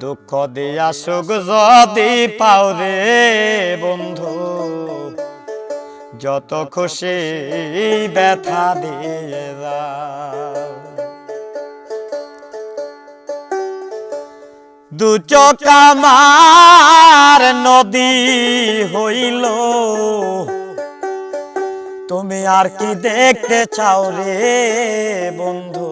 দুঃখ দিয়া সুখ যদি পাও রে বন্ধু। যত খুশি ব্যথা দিয়ে দু চোখ আমার নদী হইল। তুমি আর কি দেখতে চাও রে বন্ধু?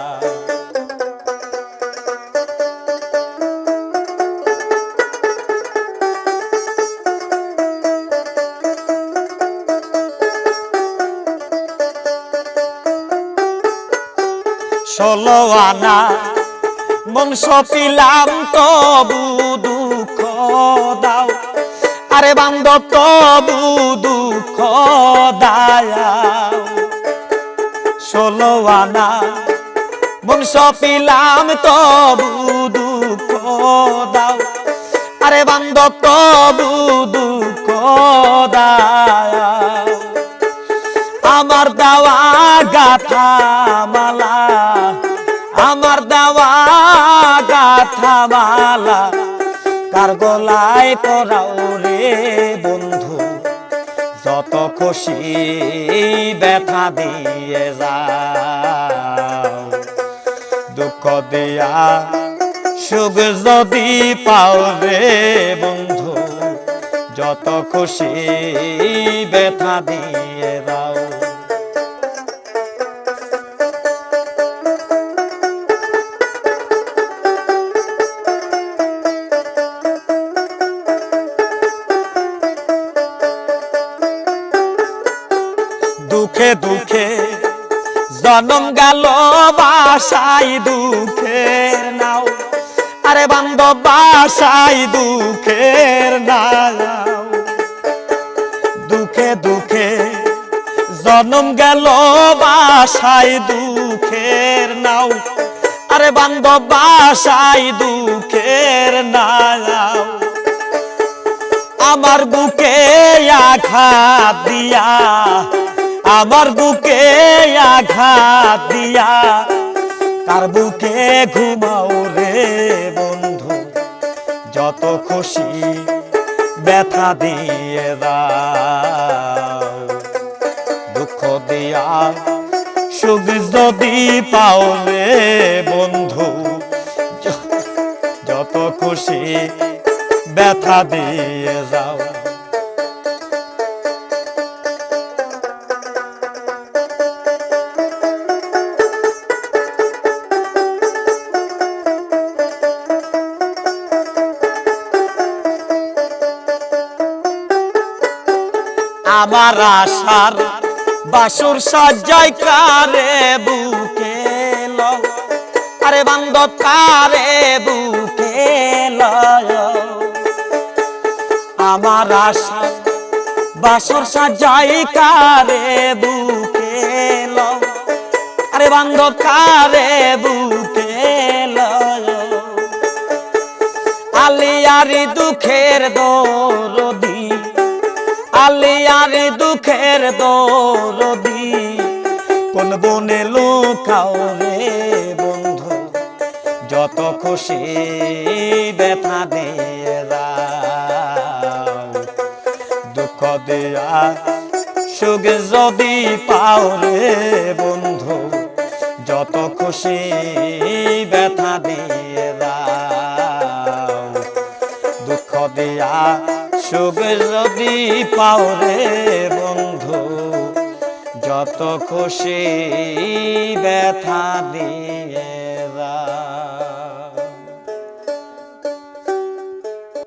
ষোলো বংশ পিলাম তবু দুঃখ দাও। আরে বান্ধব, তবু দুঃখ দায়া ষোলো বংশ পিলাম তবু দুঃখ দাও। আরে বান্ধব, তবু দুঃখ দায়াও। আমার দাওয়া গাথা মালা কার গলায় পরাও রে বন্ধু? যত খুশি ব্যথা দিয়ে যাও। দুঃখ দিয়া সুখ যদি পাও রে বন্ধু, যত খুশি ব্যথা দিয়ে দাও দুঃখে দুঃখে, জনম গেল বাসাই দুঃখের নাও। আরে বান্ধব বাসাই দুঃখের নাও। দুঃখে দুঃখে, জনম গেল বাসাই দুঃখের নাও। আরে বান্ধব বাসাই দুঃখের নাও। আমার বুকে আঘাত দিয়া আমার বুকে আঘাত দিয়া, তার বুকে ঘুমাও রে বন্ধু। যত খুশি ব্যথা দিয়ে দুঃখ দিয়া সুখ যদি পাও রে বন্ধু। যত খুশি ব্যথা দিয়ে যাও আমার আশার বাসুর সাজাই কারে বুকে আরে বান্ধব, কারে বুকে আমার আশা বাসর সাজাই কারে বুকে আরে বান্ধব, কারে বুকে লয় আলিয়ারি দুঃখের দরদি আলিয়ারি দুঃখের দরদি। কোন বনে লুকাও রে বন্ধু, যত খুশি ব্যথা দিয়ে দুঃখ দিয়া সুখ যদি পাও রে বন্ধু, যত খুশি ব্যথা দিয়ে যদি পাও রে বন্ধু যত খুশি ব্যথা দিয়ে